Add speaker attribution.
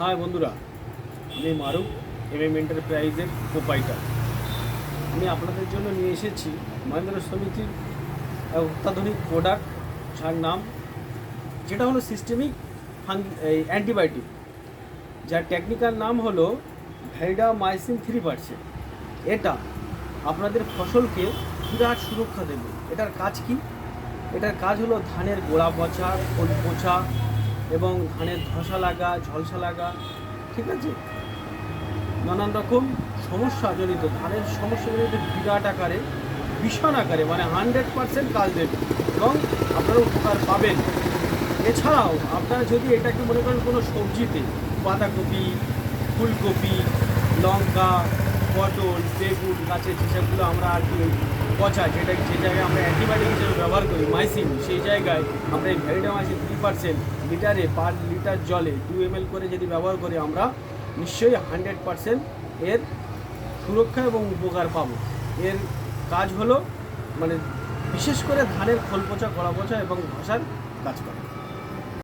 Speaker 1: High বন্ধুরা, আমি Maruf M M এন্টারপ্রাইজের প্রোপাইটার আমি আপনাদের জন্য নিয়ে এসেছি মহেন্দ্র সমিতির অত্যাধুনিক প্রোডাক্ট যার নাম, যেটা হলো সিস্টেমিক এই অ্যান্টিবায়োটিক যার টেকনিক্যাল নাম হলো ভ্যাইডা মাইসিন থ্রি পার্সেন্ট এটা আপনাদের ফসলকে বিরাট সুরক্ষা দেবে। এটার কাজ কি? এটার কাজ হলো ধানের গোড়া পচা, খোল পচা এবং ধানের ধসা লাগা, ঝলসা লাগা, ঠিক আছে? নানান রকম সমস্যা জনিত, ধানের সমস্যা জনিত বিরাট আকারে, ভীষণ আকারে মানে হান্ড্রেড পার্সেন্ট কাজ দেবে এবং আপনারা উপকার পাবেন। এছাড়াও আপনারা যদি এটাকে মনে করেন কোনো সবজিতে, বাঁধাকপি, ফুলকপি, লঙ্কা, পটল, বেগুন, গাছের যেসবগুলো আমরা আর কি পচা, যেটা যে জায়গায় আমরা অ্যান্টিবায়োটিক হিসেবে ব্যবহার করি, মাইসিন, সেই জায়গায় আমরা এই ভ্যারিডামাইসিন থ্রি পার্সেন্ট লিটারে পার লিটার জলে টু এম করে যদি ব্যবহার করি আমরা নিশ্চয়ই হান্ড্রেড পারসেন্ট এর সুরক্ষা এবং উপকার পাবো। এর কাজ হলো মানে বিশেষ করে ধানের খোল পচা গড়া পচা এবং ভাষার কাজ করে।